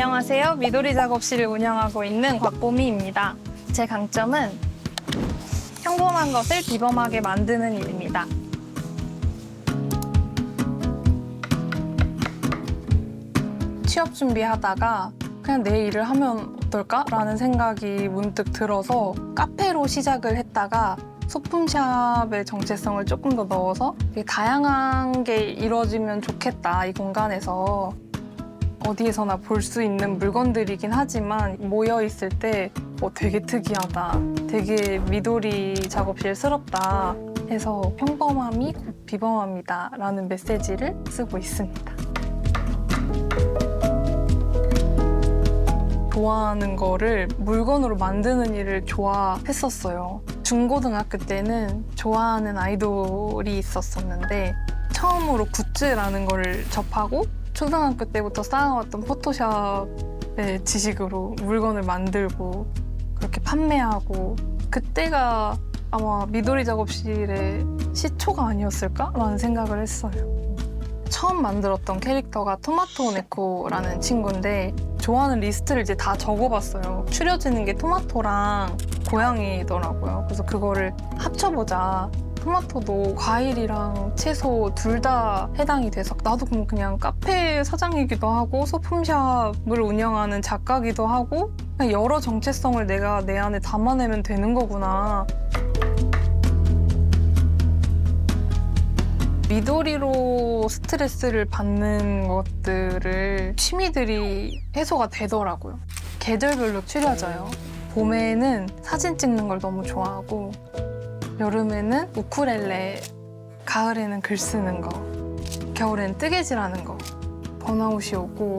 안녕하세요. 미도리 작업실을 운영하고 있는 곽보미입니다. 제 강점은 평범한 것을 비범하게 만드는 일입니다. 취업 준비하다가 그냥 내 일을 하면 어떨까 라는 생각이 문득 들어서 카페로 시작을 했다가 소품샵의 정체성을 조금 더 넣어서 다양한 게 이루어지면 좋겠다 이 공간에서 어디에서나 볼 수 있는 물건들이긴 하지만 모여 있을 때 어, 되게 특이하다, 되게 미도리 작업실스럽다 해서 평범함이 곧 비범함이다라는 메시지를 쓰고 있습니다. 좋아하는 거를 물건으로 만드는 일을 좋아했었어요. 중고등학교 때는 좋아하는 아이돌이 있었었는데 처음으로 굿즈라는 걸 접하고 초등학교 때부터 쌓아왔던 포토샵의 지식으로 물건을 만들고 그렇게 판매하고 그때가 아마 미도리 작업실의 시초가 아니었을까라는 생각을 했어요. 처음 만들었던 캐릭터가 토마토 네코라는 친구인데 좋아하는 리스트를 이제 다 적어봤어요. 추려지는 게 토마토랑 고양이더라고요. 그래서 그거를 합쳐보자. 토마토도 과일이랑 채소 둘 다 해당이 돼서 나도 그냥 카페 사장이기도 하고 소품샵을 운영하는 작가기도 하고 그냥 여러 정체성을 내가 내 안에 담아내면 되는 거구나. 미도리로 스트레스를 받는 것들을 취미들이 해소가 되더라고요. 계절별로 추려져요. 봄에는 사진 찍는 걸 너무 좋아하고 여름에는 우쿨렐레, 가을에는 글 쓰는 거, 겨울엔 뜨개질하는 거, 번아웃이 오고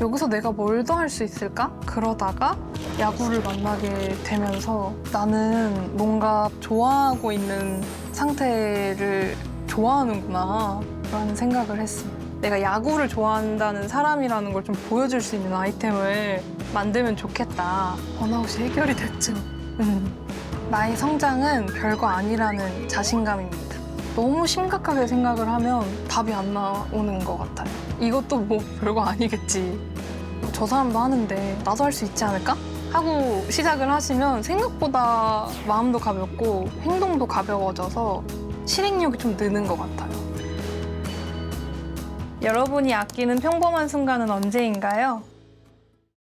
여기서 내가 뭘 더 할 수 있을까? 그러다가 야구를 만나게 되면서 나는 뭔가 좋아하고 있는 상태를 좋아하는구나 라는 생각을 했어요. 내가 야구를 좋아한다는 사람이라는 걸 좀 보여줄 수 있는 아이템을 만들면 좋겠다. 번아웃이 해결이 됐죠. 음. 나의 성장은 별거 아니라는 자신감입니다. 너무 심각하게 생각을 하면 답이 안 나오는 것 같아요. 이것도 뭐 별거 아니겠지. 저 사람도 하는데 나도 할 수 있지 않을까? 하고 시작을 하시면 생각보다 마음도 가볍고 행동도 가벼워져서 실행력이 좀 느는 것 같아요. 여러분이 아끼는 평범한 순간은 언제인가요?